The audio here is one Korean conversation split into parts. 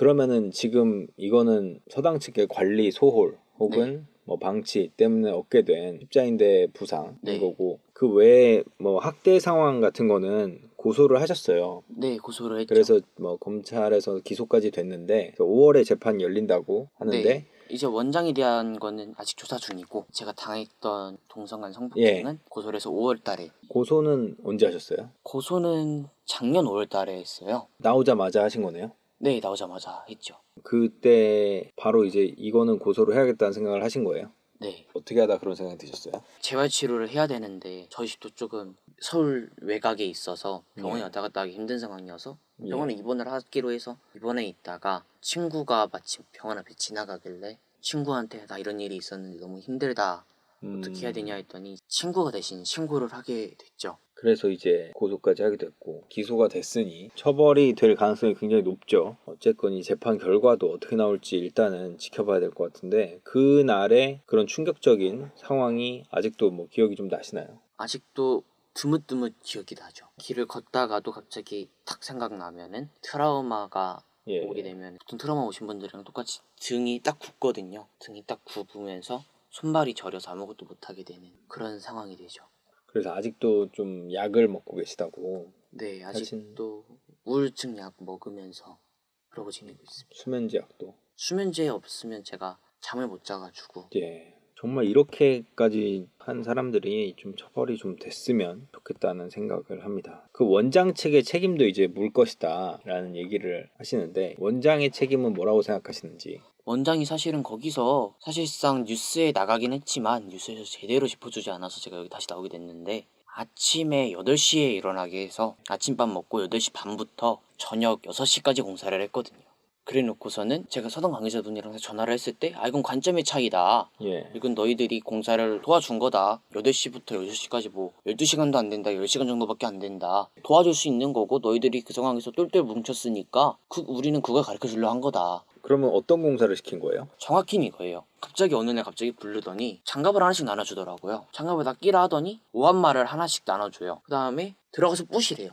그러면은 지금 이거는 서당 측의 관리 소홀 혹은 뭐 방치 때문에 얻게 된 십자인대 부상인 네. 거고 그 외에 뭐 학대 상황 같은 거는 고소를 하셨어요. 네, 고소를 했죠. 그래서 뭐 검찰에서 기소까지 됐는데 5월에 재판이 열린다고 하는데 네. 이제 원장에 대한 거는 아직 조사 중이고 제가 당했던 동성간 성폭행은 예. 고소를 해서 5월 달에 고소는 언제 하셨어요? 고소는 작년 5월 달에 했어요. 나오자마자 하신 거네요. 네, 나오자마자 했죠. 그때 바로 이제 이거는 고소를 해야겠다는 생각을 하신 거예요. 네. 어떻게 하다 그런 생각이 드셨어요? 재활 치료를 해야 되는데 저희 집도 조금 서울 외곽에 있어서 병원에 네. 왔다 갔다 하기 힘든 상황이어서 예. 병원에 입원을 하기로 해서 입원해 있다가 친구가 마침 병원 앞에 지나가길래 친구한테 나 이런 일이 있었는데 너무 힘들다 어떻게 해야 음, 되냐 했더니 친구가 대신 신고를 하게 됐죠. 그래서 이제 고소까지 하게 됐고 기소가 됐으니 처벌이 될 가능성이 굉장히 높죠. 어쨌건 이 재판 결과도 어떻게 나올지 일단은 지켜봐야 될 것 같은데 그 날의 그런 충격적인 상황이 아직도 뭐 기억이 좀 나시나요? 아직도 드뭇드뭇 기억이 나죠. 길을 걷다가도 갑자기 탁 생각나면은 트라우마가 예. 오게 되면 보통 트라우마 오신 분들이랑 똑같이 등이 딱 굽거든요. 등이 딱 굽으면서 손발이 저려서 아무것도 못하게 되는 그런 상황이 되죠. 그래서 아직도 좀 약을 먹고 계시다고 네, 아직도 우울증 약 먹으면서 그러고 지내고 있습니다. 수면제 약도 수면제 없으면 제가 잠을 못 자가지고 예. 정말 이렇게까지 한 사람들이 좀 처벌이 좀 됐으면 좋겠다는 생각을 합니다. 그 원장 측의 책임도 이제 물 것이다 라는 얘기를 하시는데 원장의 책임은 뭐라고 생각하시는지 원장이 사실은 거기서 사실상 뉴스에 나가긴 했지만 뉴스에서 제대로 짚어주지 않아서 제가 여기 다시 나오게 됐는데 아침에 8시에 일어나게 해서 아침밥 먹고 8시 반부터 저녁 6시까지 공사를 했거든요. 그래 놓고서는 제가 서당 관계자분이랑 전화를 했을 때 아 이건 관점의 차이다. 예. 이건 너희들이 공사를 도와준 거다. 8시부터 6시까지 뭐 12시간도 안 된다. 10시간 정도밖에 안 된다. 도와줄 수 있는 거고 너희들이 그 상황에서 똘똘 뭉쳤으니까 그 우리는 그걸 가르쳐 주려 한 거다. 그러면 어떤 공사를 시킨 거예요? 정확히는 이거예요. 갑자기 어느 날 갑자기 부르더니 장갑을 하나씩 나눠주더라고요. 장갑을 다 끼라 하더니 오한말을 하나씩 나눠줘요. 그 다음에 들어가서 부시래요.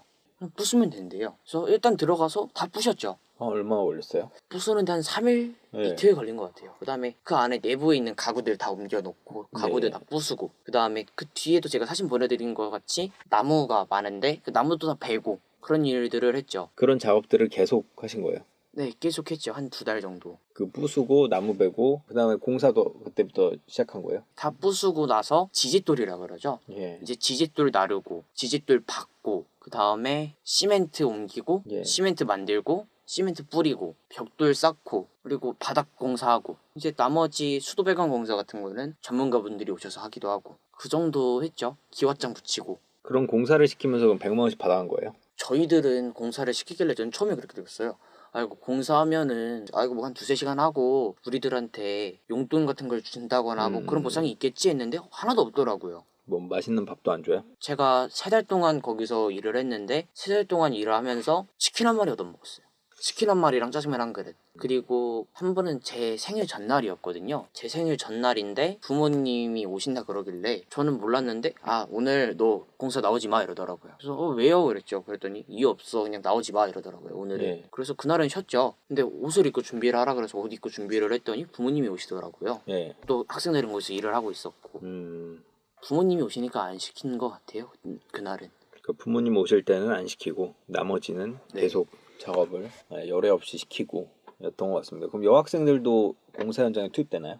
부수면 된대요. 그래서 일단 들어가서 다 부셨죠. 어, 얼마나 걸렸어요? 부수는데 한 3일 네. 이틀 걸린 것 같아요. 그 다음에 그 안에 내부에 있는 가구들 다 옮겨놓고 가구들 네. 다 부수고 그 다음에 그 뒤에도 제가 사진 보내드린 것 같이 나무가 많은데 그 나무도 다 베고 그런 일들을 했죠. 그런 작업들을 계속 하신 거예요. 네, 계속 했죠. 한 두 달 정도. 그 부수고 나무 베고 그다음에 공사도 그때부터 시작한 거예요. 다 부수고 나서 지짓돌이라 그러죠. 예. 이제 지짓돌 나르고 지짓돌 박고 그 다음에 시멘트 옮기고 예. 시멘트 만들고 시멘트 뿌리고 벽돌 쌓고 그리고 바닥 공사하고 이제 나머지 수도 배관 공사 같은 거는 전문가분들이 오셔서 하기도 하고 그 정도 했죠 기와장 붙이고 그런 공사를 시키면서 그럼 100만 원씩 받아간 거예요. 저희들은 공사를 시키길래 저는 처음에 그렇게 들었어요 아이고 공사하면은 아이고 뭐 한 두세 시간 하고 우리들한테 용돈 같은 걸 준다거나 뭐 음. 그런 보상이 있겠지 했는데 하나도 없더라고요 뭐 맛있는 밥도 안 줘요? 제가 세 달 동안 거기서 일을 했는데 세 달 동안 일을 하면서 치킨 한 마리 얻어먹었어요. 치킨 한 마리랑 짜장면 한 그릇. 그리고 한 번은 제 생일 전날이었거든요. 제 생일 전날인데 부모님이 오신다 그러길래 저는 몰랐는데 아 오늘 너 공사 나오지 마 이러더라고요. 그래서 어 왜요? 그랬죠. 그랬더니 이유 없어 그냥 나오지 마 이러더라고요. 오늘은. 예. 그래서 그날은 쉬었죠. 근데 옷을 입고 준비를 하라 그래서 옷 입고 준비를 했더니 부모님이 오시더라고요. 예. 또 학생들은 거기서 일을 하고 있었고 음. 부모님이 오시니까 안 시킨 것 같아요. 그날은. 그 부모님 오실 때는 안 시키고 나머지는 네. 계속 작업을 예, 열애 없이 시키고 였던 것 같습니다. 그럼 여학생들도 공사 현장에 투입되나요?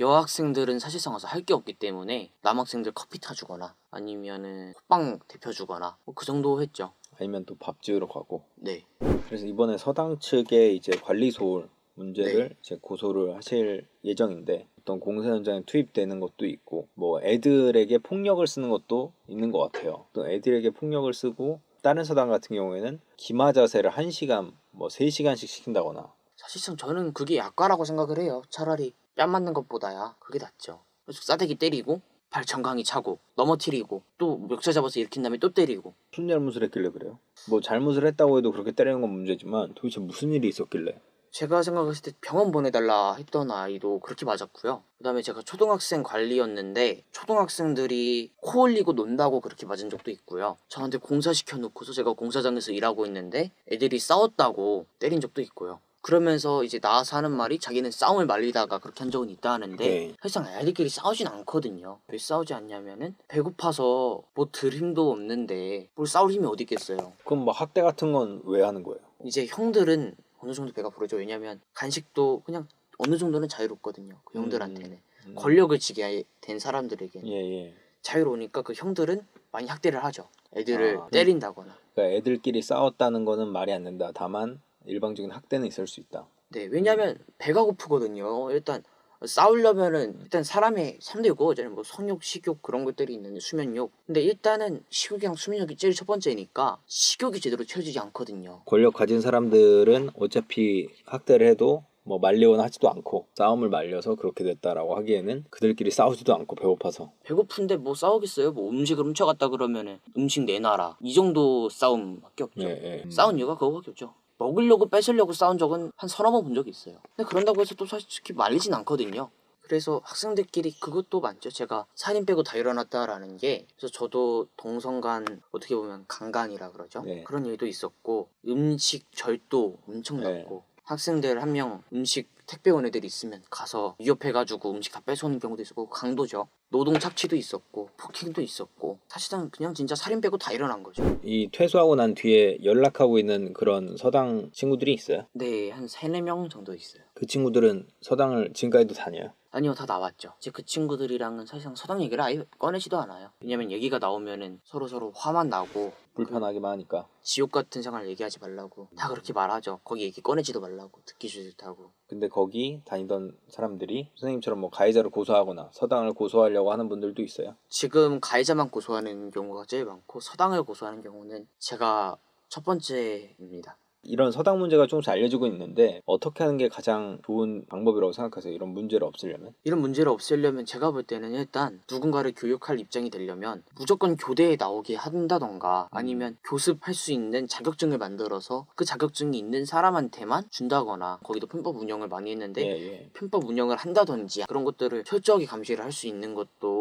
여학생들은 사실상 와서 할 게 없기 때문에 남학생들 커피 타주거나 아니면은 호빵 데펴주거나 뭐 그 정도 했죠. 아니면 또 밥 지으러 가고 네. 그래서 이번에 서당 측의 이제 관리 소홀 문제를 네. 이제 고소를 하실 예정인데 어떤 공사 현장에 투입되는 것도 있고 뭐 애들에게 폭력을 쓰는 것도 있는 것 같아요. 또 애들에게 폭력을 쓰고 다른 서당 같은 경우에는 기마 자세를 1시간 뭐 3시간씩 시킨다거나 사실상 저는 그게 약과라고 생각을 해요. 차라리 뺨 맞는 것보다야 그게 낫죠. 그래서 싸대기 때리고 발 정강이 차고 넘어뜨리고 또 멱살 잡아서 일으킨 다음에 또 때리고 무슨 잘못을 했길래 그래요? 뭐 잘못을 했다고 해도 그렇게 때리는 건 문제지만 도대체 무슨 일이 있었길래 제가 생각했을 때 병원 보내달라 했던 아이도 그렇게 맞았고요. 그 다음에 제가 초등학생 관리였는데 초등학생들이 코 흘리고 논다고 그렇게 맞은 적도 있고요. 저한테 공사 시켜 놓고서 제가 공사장에서 일하고 있는데 애들이 싸웠다고 때린 적도 있고요. 그러면서 이제 나와서 하는 말이 자기는 싸움을 말리다가 그렇게 한 적은 있다 하는데 네. 사실상 애들끼리 싸우진 않거든요. 왜 싸우지 않냐면은 배고파서 뭐 들 힘도 없는데 뭘 싸울 힘이 어디 있겠어요. 그럼 뭐 학대 같은 건 왜 하는 거예요? 이제 형들은 어느 정도 배가 부르죠. 왜냐면 간식도 그냥 어느 정도는 자유롭거든요. 그 형들한테는 음. 권력을 지게 된 사람들에게 예, 예. 자유로우니까 그 형들은 많이 학대를 하죠. 애들을 아, 때린다거나. 그러니까 애들끼리 싸웠다는 거는 말이 안 된다. 다만 일방적인 학대는 있을 수 있다. 네, 왜냐면 배가 고프거든요. 일단 싸우려면은 일단 사람의 3대 욕구잖아요. 뭐 성욕, 식욕 그런 것들이 있는데 수면욕. 근데 일단은 식욕이랑 수면욕이 제일 첫 번째니까 식욕이 제대로 채워지지 않거든요. 권력 가진 사람들은 어차피 학대를 해도 뭐 말리거나 하지도 않고 싸움을 말려서 그렇게 됐다라고 하기에는 그들끼리 싸우지도 않고 배고파서 배고픈데 뭐 싸우겠어요? 뭐 음식을 훔쳐갔다 그러면은 음식 내놔라. 이 정도 싸움밖에 없죠. 예, 예. 싸운 이유가 그거밖에 없죠. 먹으려고 뺏으려고 싸운 적은 한 서너 번 본 적이 있어요. 근데 그런다고 해서 또 솔직히 말리진 않거든요. 그래서 학생들끼리 그것도 많죠. 제가 살인 빼고 다 일어났다라는 게 그래서 저도 동성간 어떻게 보면 강간이라 그러죠. 네. 그런 일도 있었고 음식 절도 엄청 네. 났고 학생들 한 명 음식 택배 온 애들이 있으면 가서 위협해가지고 음식 다 뺏어오는 경우도 있었고 강도죠. 노동 착취도 있었고 폭행도 있었고 사실상 그냥 진짜 살인 빼고 다 일어난 거죠. 이 퇴소하고 난 뒤에 연락하고 있는 그런 서당 친구들이 있어요. 네, 한 세네 명 정도 있어요. 그 친구들은 서당을 지금까지도 다녀요. 아니요, 다 나왔죠. 이제 그 친구들이랑은 사실상 서당 얘기를 아예 꺼내지도 않아요. 왜냐면 얘기가 나오면은 서로 서로 화만 나고 불편하기만 하니까. 지옥 같은 생활 얘기하지 말라고 다 그렇게 말하죠. 거기 얘기 꺼내지도 말라고 듣기 싫다고. 근데 거기 다니던 사람들이 선생님처럼 뭐 가해자를 고소하거나 서당을 고소하려고 하는 분들도 있어요. 지금 가해자만 고소하는 경우가 제일 많고 서당을 고소하는 경우는 제가 첫 번째입니다. 이런 서당 문제가 조금씩 알려지고 있는데 어떻게 하는 게 가장 좋은 방법이라고 생각하세요? 이런 문제를 없애려면? 이런 문제를 없애려면 제가 볼 때는 일단 누군가를 교육할 입장이 되려면 무조건 교대에 나오게 한다던가 아니면 교습할 수 있는 자격증을 만들어서 그 자격증이 있는 사람한테만 준다거나 거기도 편법 운영을 많이 했는데 예, 예. 편법 운영을 한다든지 그런 것들을 철저하게 감시를 할 수 있는 것도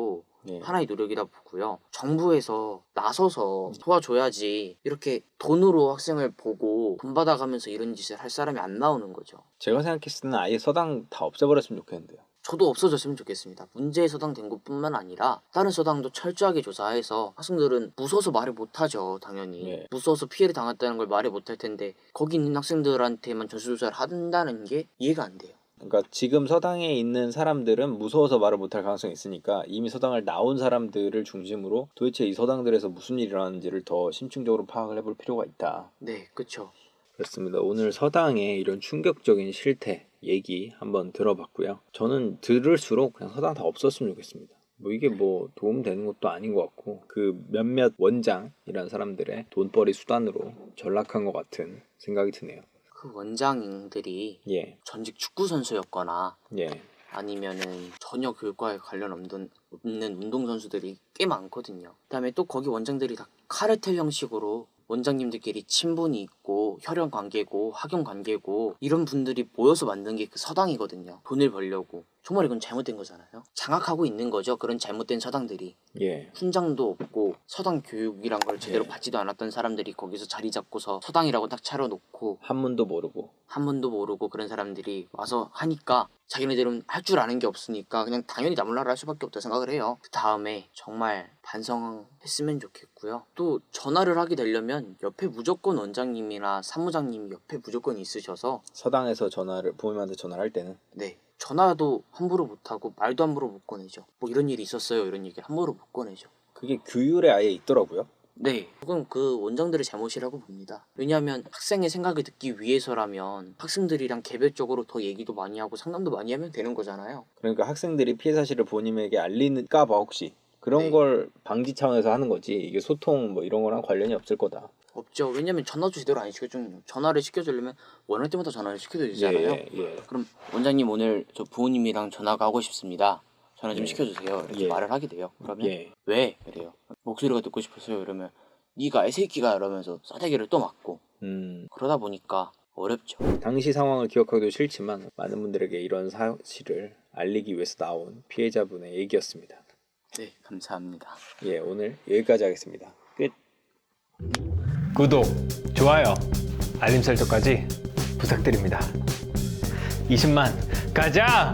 예. 하나의 노력이다 보고요. 정부에서 나서서 도와줘야지 이렇게 돈으로 학생을 보고 돈 받아가면서 이런 짓을 할 사람이 안 나오는 거죠. 제가 생각했을 때는 아예 서당 다 없애버렸으면 좋겠는데요. 저도 없어졌으면 좋겠습니다. 문제의 서당 된 것뿐만 아니라 다른 서당도 철저하게 조사해서 학생들은 무서워서 말을 못하죠, 당연히. 네. 무서워서 피해를 당했다는 걸 말을 못할 텐데 거기 있는 학생들한테만 전수조사를 한다는 게 이해가 안 돼요. 그러니까 지금 서당에 있는 사람들은 무서워서 말을 못할 가능성이 있으니까 이미 서당을 나온 사람들을 중심으로 도대체 이 서당들에서 무슨 일이 일어나는지를 더 심층적으로 파악을 해볼 필요가 있다. 네, 그쵸. 그렇습니다. 오늘 서당의 이런 충격적인 실태 얘기 한번 들어봤고요. 저는 들을수록 그냥 서당 다 없었으면 좋겠습니다. 뭐 이게 뭐 도움 되는 것도 아닌 것 같고 그 몇몇 원장이란 사람들의 돈벌이 수단으로 전락한 것 같은 생각이 드네요. 그 원장들이 예, 전직 축구 선수였거나 예, 아니면은 전혀 교육과에 관련 없는, 없는 운동선수들이 꽤 많거든요. 그다음에 또 거기 원장들이 다 카르텔 형식으로 원장님들끼리 친분이 있고 혈연 관계고 학연 관계고 이런 분들이 모여서 만든 게 그 서당이거든요. 돈을 벌려고. 정말 이건 잘못된 거잖아요. 장악하고 있는 거죠. 그런 잘못된 서당들이. 예. 훈장도 없고 서당 교육이란 걸 제대로 네. 받지도 않았던 사람들이 거기서 자리 잡고서 서당이라고 딱 차려놓고 한문도 모르고 한문도 모르고 그런 사람들이 와서 하니까 자기네들은 할 줄 아는 게 없으니까 그냥 당연히 나몰라라 할 수밖에 없다 생각을 해요. 그 다음에 정말 반성했으면 좋겠고요. 또 전화를 하게 되려면 옆에 무조건 원장님이나 사무장님이 옆에 무조건 있으셔서 서당에서 전화를 부모님한테 전화를 할 때는 네 전화도 함부로 못하고 말도 함부로 못 꺼내죠. 뭐 이런 일이 있었어요 이런 얘기를 함부로 못 꺼내죠. 그게 규율에 아예 있더라고요. 네, 그건 그 원장들의 잘못이라고 봅니다. 왜냐하면 학생의 생각을 듣기 위해서라면 학생들이랑 개별적으로 더 얘기도 많이 하고 상담도 많이 하면 되는 거잖아요. 그러니까 학생들이 피해 사실을 본인에게 알리는까 봐 혹시 그런 네. 걸 방지 차원에서 하는 거지 이게 소통 뭐 이런 거랑 관련이 없을 거다. 없죠. 왜냐면 전화도 제대로 안 시켜주는 전화를 시켜주려면 원할 때마다 전화를 시켜줘야 되잖아요. 예, 예. 그럼 원장님 오늘 저 부모님이랑 전화가 하고 싶습니다. 전화 좀 예. 시켜주세요. 이렇게 예. 말을 하게 돼요. 그러면 예. 왜? 이래요. 목소리가 듣고 싶어서요. 이러면 네가 애새끼가 이러면서 싸대기를 또 맞고 음, 그러다 보니까 어렵죠. 당시 상황을 기억하기도 싫지만 많은 분들에게 이런 사실을 알리기 위해서 나온 피해자분의 얘기였습니다. 네, 감사합니다. 예, 오늘 여기까지 하겠습니다. 끝. 구독, 좋아요, 알림 설정까지 부탁드립니다. 20만 가자!